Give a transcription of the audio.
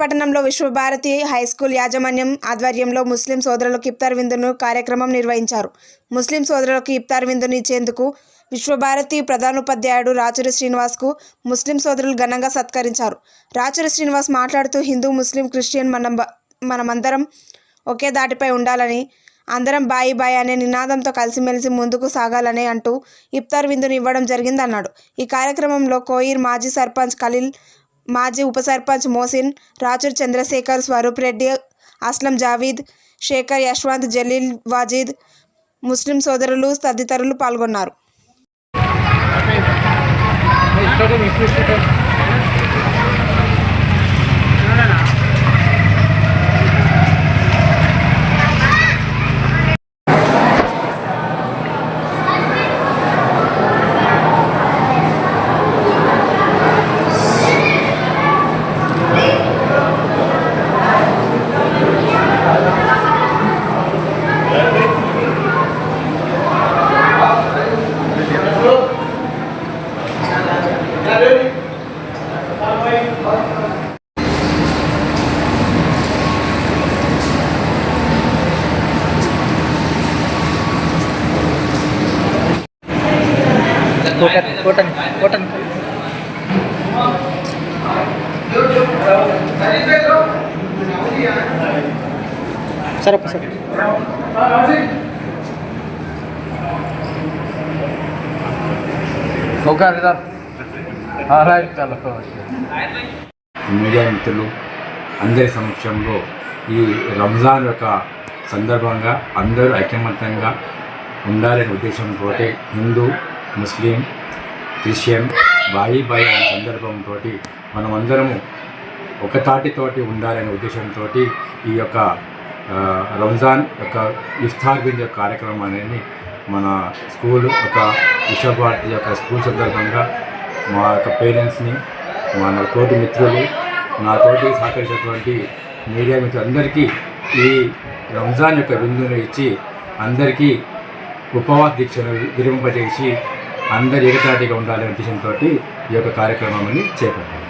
పట్టణంలో విశ్వభారతి హైస్కూల్ యాజమాన్యం ఆధ్వర్యంలో ముస్లిం సోదరులకు ఇఫ్తార్ విందును కార్యక్రమం నిర్వహించారు. ముస్లిం సోదరులకు ఇఫ్తార్ విందును ఇచ్చేందుకు విశ్వభారతి ప్రధానోపాధ్యాయుడు రాచూరి శ్రీనివాస్కు ముస్లిం సోదరులు ఘనంగా సత్కరించారు. రాచూరి శ్రీనివాస్ మాట్లాడుతూ హిందూ ముస్లిం క్రిస్టియన్ మనం మనమందరం ఒకే దాటిపై ఉండాలని అందరం బాయి బాయి అనే నినాదంతో కలిసిమెలిసి ముందుకు సాగాలని అంటూ ఇఫ్తార్ విందును ఇవ్వడం జరిగిందన్నాడు. ఈ కార్యక్రమంలో కోయిర్ మాజీ సర్పంచ్ ఖలీల్ మాజీ ఉప సర్పంచ్ మోసిన్ రాచూర్ చంద్రశేఖర్ స్వరూప్ రెడ్డి అస్లం జావీద్ శేఖర్ యశ్వంత్ జలీల్ వాజీద్ ముస్లిం సోదరులు తదితరులు పాల్గొన్నారు कोटन कोटन कोटन सर सर ओके మీడియా మిత్రులు అందరి సమక్షంలో ఈ రంజాన్ యొక్క సందర్భంగా అందరూ ఐకమత్యంగా ఉండాలనే ఉద్దేశంతో హిందూ ముస్లిం క్రిస్టియన్ బాయి బాయి అనే సందర్భంతో మనమందరము ఒకతాటితోటి ఉండాలనే ఉద్దేశంతో ఈ యొక్క రంజాన్ యొక్క ఇఫ్తార్ బిందు కార్యక్రమం అనేది మన స్కూల్ ఒక విశ్వభారతి యొక్క స్కూల్ సందర్భంగా మా యొక్క పేరెంట్స్ని మన తోటి మిత్రులు నా తోటి సహకరించినటువంటి మీడియా మిత్రులందరికీ ఈ రంజాన్ యొక్క విందును ఇచ్చి అందరికీ ఉపవాస దీక్షను విరింపజేసి అందరు ఏకతాటిగా ఉండాలనే ఉద్దేశంతో ఈ యొక్క కార్యక్రమాన్ని చేపట్టారు.